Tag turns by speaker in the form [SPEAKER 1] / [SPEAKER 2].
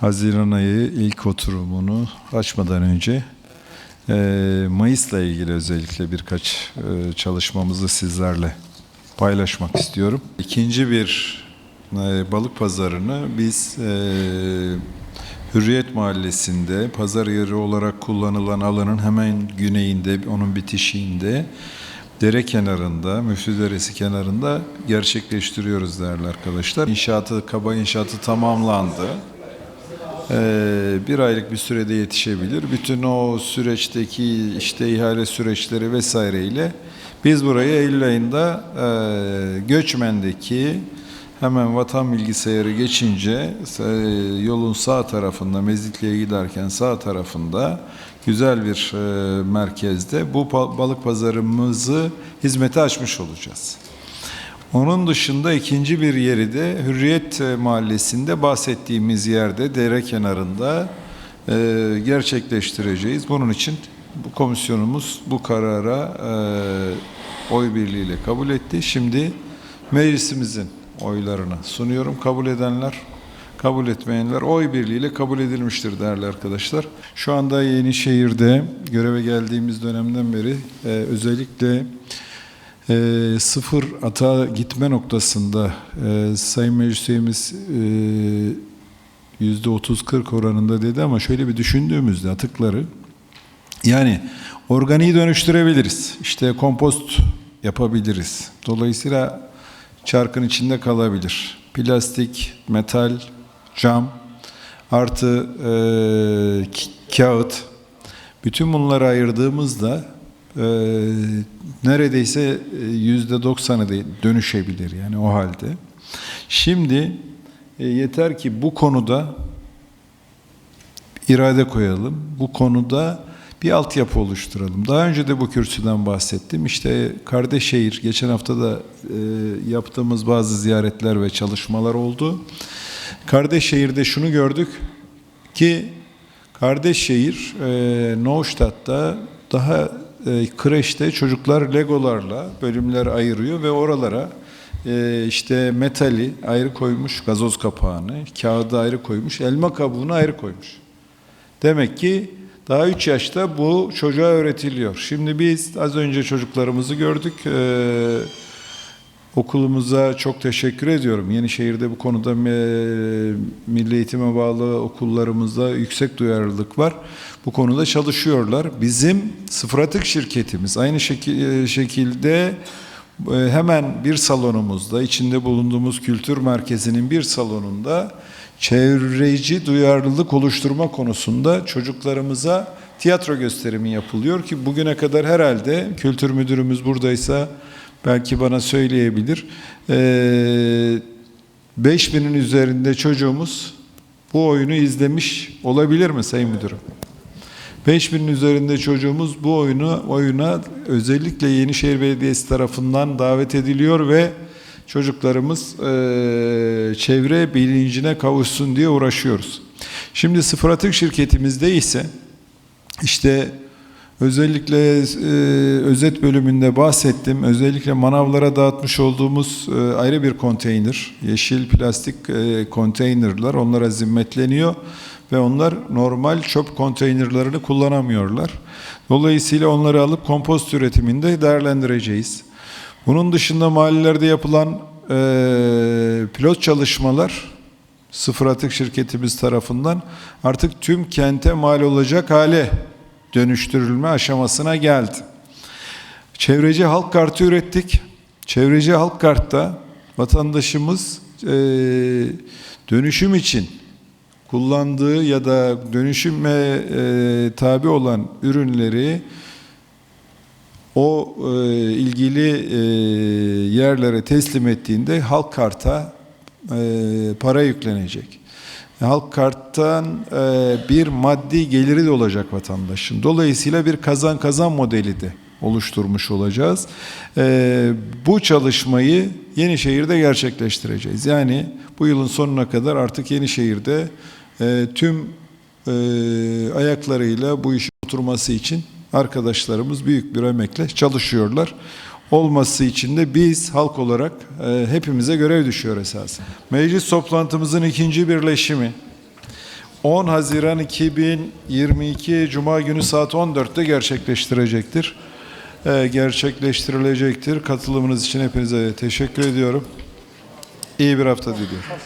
[SPEAKER 1] Haziran ayı ilk oturumunu açmadan önce e, Mayıs'la ilgili özellikle birkaç e, çalışmamızı sizlerle paylaşmak istiyorum. İkinci bir e, balık pazarını biz Hürriyet Mahallesi'nde pazar yeri olarak kullanılan alanın hemen güneyinde, onun bitişiğinde dere kenarında, Müftü Deresi kenarında gerçekleştiriyoruz değerli arkadaşlar. İnşaatı, kaba inşaatı tamamlandı. Ee, bir aylık bir sürede yetişebilir. Bütün o süreçteki işte ihale süreçleri vesaireyle biz burayı Eylül ayında e, Göçmen'deki hemen vatan bilgisayarı geçince e, yolun sağ tarafında Mezitli'ye giderken sağ tarafında güzel bir e, merkezde bu balık pazarımızı hizmete açmış olacağız. Onun dışında ikinci bir yeri de Hürriyet Mahallesi'nde bahsettiğimiz yerde dere kenarında e, gerçekleştireceğiz. Bunun için bu komisyonumuz bu karara e, oy birliğiyle kabul etti. Şimdi meclisimizin oylarını sunuyorum. Kabul edenler, kabul etmeyenler oy birliğiyle kabul edilmiştir değerli arkadaşlar. Şu anda Yenişehir'de göreve geldiğimiz dönemden beri e, özellikle e, sıfır ata gitme noktasında e, Sayın Meclis Üyemiz e, yüzde 30-40 oranında dedi ama şöyle bir düşündüğümüzde atıkları yani organiği dönüştürebiliriz. İşte kompost yapabiliriz. Dolayısıyla çarkın içinde kalabilir. Plastik, metal, cam artı e, kağıt bütün bunları ayırdığımızda e, neredeyse e, yüzde doksanı dönüşebilir yani o halde. Şimdi e, yeter ki bu konuda irade koyalım. Bu konuda bir altyapı oluşturalım. Daha önce de bu kürsüden bahsettim. İşte Kardeşşehir, geçen hafta da e, yaptığımız bazı ziyaretler ve çalışmalar oldu. Kardeşşehir'de şunu gördük ki Kardeşşehir, e, Neustadt'ta daha e, kreşte çocuklar legolarla bölümler ayırıyor ve oralara e, işte metali ayrı koymuş, gazoz kapağını, kağıdı ayrı koymuş, elma kabuğunu ayrı koymuş. Demek ki daha 3 yaşta bu çocuğa öğretiliyor. Şimdi biz az önce çocuklarımızı gördük. Ee, okulumuza çok teşekkür ediyorum. Yenişehir'de bu konuda milli eğitime bağlı okullarımızda yüksek duyarlılık var. Bu konuda çalışıyorlar. Bizim sıfır atık şirketimiz aynı şekil- e, şekilde e, hemen bir salonumuzda, içinde bulunduğumuz kültür merkezinin bir salonunda çevreci duyarlılık oluşturma konusunda çocuklarımıza tiyatro gösterimi yapılıyor ki bugüne kadar herhalde kültür müdürümüz buradaysa belki bana söyleyebilir. Ee, 5000'in üzerinde çocuğumuz bu oyunu izlemiş olabilir mi Sayın Müdürüm? 5000'in üzerinde çocuğumuz bu oyunu oyuna özellikle Yenişehir Belediyesi tarafından davet ediliyor ve çocuklarımız eee, çevre bilincine kavuşsun diye uğraşıyoruz. Şimdi Sıfır Atık şirketimizde ise işte özellikle eee, özet bölümünde bahsettim. Özellikle manavlara dağıtmış olduğumuz eee, ayrı bir konteyner, yeşil plastik eee, konteynerler onlara zimmetleniyor ve onlar normal çöp konteynerlerini kullanamıyorlar. Dolayısıyla onları alıp kompost üretiminde değerlendireceğiz. Bunun dışında mahallelerde yapılan eee, pilot çalışmalar sıfır atık şirketimiz tarafından artık tüm kente mal olacak hale dönüştürülme aşamasına geldi. Çevreci halk kartı ürettik. Çevreci halk kartta vatandaşımız eee, dönüşüm için kullandığı ya da dönüşüme eee, tabi olan ürünleri o e, ilgili e, yerlere teslim ettiğinde halk karta e, para yüklenecek. Halk karttan e, bir maddi geliri de olacak vatandaşın. Dolayısıyla bir kazan kazan modeli de oluşturmuş olacağız. E, bu çalışmayı Yenişehir'de gerçekleştireceğiz. Yani bu yılın sonuna kadar artık Yenişehir'de e, tüm e, ayaklarıyla bu işin oturması için arkadaşlarımız büyük bir emekle çalışıyorlar. Olması için de biz halk olarak e, hepimize görev düşüyor esasen. Meclis toplantımızın ikinci birleşimi 10 Haziran 2022 Cuma günü saat 14'te gerçekleştirecektir. Ee, gerçekleştirilecektir. Katılımınız için hepinize teşekkür ediyorum. İyi bir hafta diliyorum.